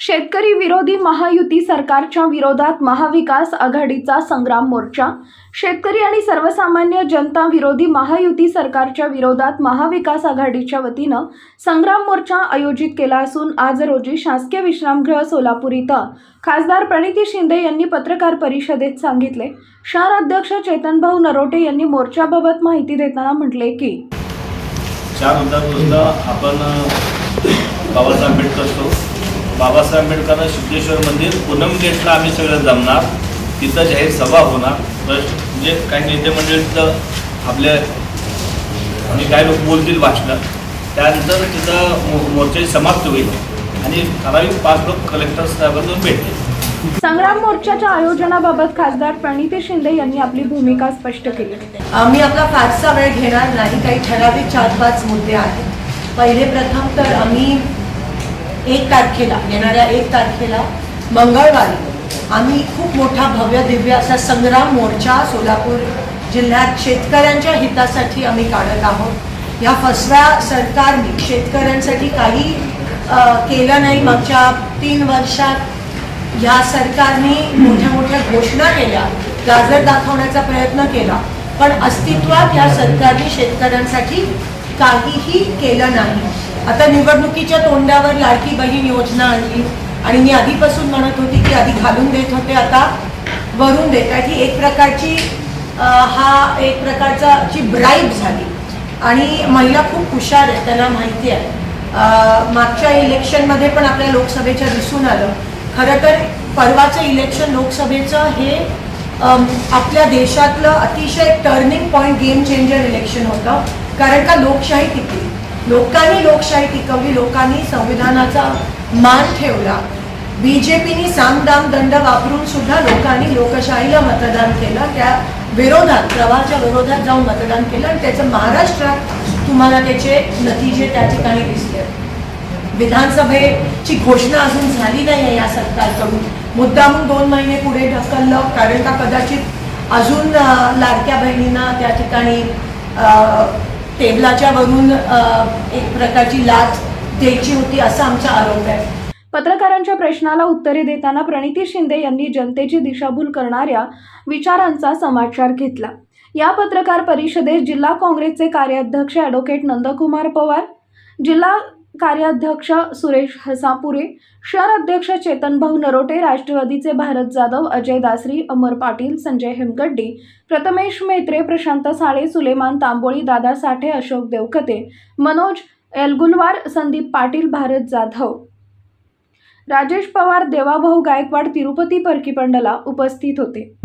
शेतकरी विरोधी महायुती सरकारच्या विरोधात महाविकास आघाडीचा संग्राम मोर्चा. शेतकरी आणि सर्वसामान्य जनता विरोधी महायुती सरकारच्या विरोधात महाविकास आघाडीच्या वतीनं संग्राम मोर्चा आयोजित केला असून आज रोजी शासकीय विश्रामगृह सोलापूर इथं. खासदार प्रणिती शिंदे यांनी पत्रकार परिषदेत सांगितले. शहर अध्यक्ष चेतनभाऊ नरोटे यांनी मोर्चाबाबत माहिती देताना म्हटले की चार आपण बाबासाहेब आंबेडकर असतो. बाबासाहेब आंबेडकर सिद्धेश्वर मंदिर पूनम गेटला आम्ही सगळं जमणार. तिथं जाहीर सभा होणार. म्हणजे काही नेते मंडळी तिथं आपले आणि काही लोक बोलतील भाषणं. त्यानंतर तिथं मो मोर्चाची समाप्त होईल. आणि ठराविक पाच लोक कलेक्टर साहेबांना भेटतील. संग्राम मोर्चाच्या आयोजनाबाबत खासदार प्रणिती शिंदे यांनी आपली भूमिका स्पष्ट केली. आम्ही आपला फारसा वेळ घेणार नाही. काही ठराविक चार पाच मुद्दे आहेत. पहिले प्रथम तर आम्ही एक तारखेला येणाऱ्या एक तारखेला मंगळवारी आम्ही खूप मोठा भव्य दिव्य असा संग्राम मोर्चा सोलापूर जिल्ह्यात शेतकऱ्यांच्या हितासाठी आम्ही काढत आहोत. या फसव्या सरकारने शेतकऱ्यांसाठी काही केलं नाही मागच्या तीन वर्षात. या सरकारने मोठ्या मोठ्या घोषणा केल्या गाजर दाखवण्याचा प्रयत्न केला. पण अस्तित्वात या सरकारने शेतकऱ्यांसाठी काहीही केलं नाही. आता निवडणुकीच्या तोंडावर लाडकी बहीण योजना आणली. आणि मी आधीपासून म्हणत होती की आधी घालून देत होते आता वरून देत आहे ही एक प्रकारची हा एक प्रकारचा ची ब्राईब झाली. आणि महिला खूप हुशार आहेत त्यांना माहिती आहे. मागच्या इलेक्शनमध्ये पण आपल्या लोकसभेच्या दिसून आलं. खरं तर परवाचं इलेक्शन लोकसभेचं हे आपल्या देशातलं अतिशय turning point game changer election होतं. कारण का लोकशाही टिकली? लोकांनी लोकशाही टिकवली लोकांनी संविधानाचा मान ठेवला. बी जे सामदाम दंड वापरून सुद्धा लोकांनी लोकशाहीला मतदान केलं. त्या विरोधात प्रवाहाच्या विरोधात जाऊन मतदान केलं आणि त्याचं महाराष्ट्रात तुम्हाला त्याचे नतीजे त्या ठिकाणी दिसले. विधानसभेची घोषणा अजून झाली नाही आहे या सरकारकडून. मुद्दामून दोन महिने पुढे ढकललं कारण का कदाचित अजून लाडक्या बहिणींना त्या ठिकाणी टेबलाच्या वरून एक प्रकारची लाच द्यायची होती असा आमचा आरोप आहे. पत्रकारांच्या प्रश्नाला उत्तरे देताना प्रणिती शिंदे यांनी जनतेची दिशाभूल करणाऱ्या विचारांचा समाचार घेतला. या पत्रकार परिषदेत जिल्हा काँग्रेसचे कार्याध्यक्ष ॲडव्होकेट नंदकुमार पवार जिल्हा कार्याध्यक्ष सुरेश हसापुरे शहर अध्यक्ष चेतनभाऊ नरोटे राष्ट्रवादीचे भारत जाधव अजय दासरी अमर पाटील संजय हेमगड्डी प्रथमेश मेत्रे प्रशांत साळे सुलेमान तांबोळी दादा साठे अशोक देवकते मनोज एलगुलवार संदीप पाटील भारत जाधव. राजेश पवार देवाभाऊ गायकवाड तिरुपती परकीपंडला उपस्थित होते.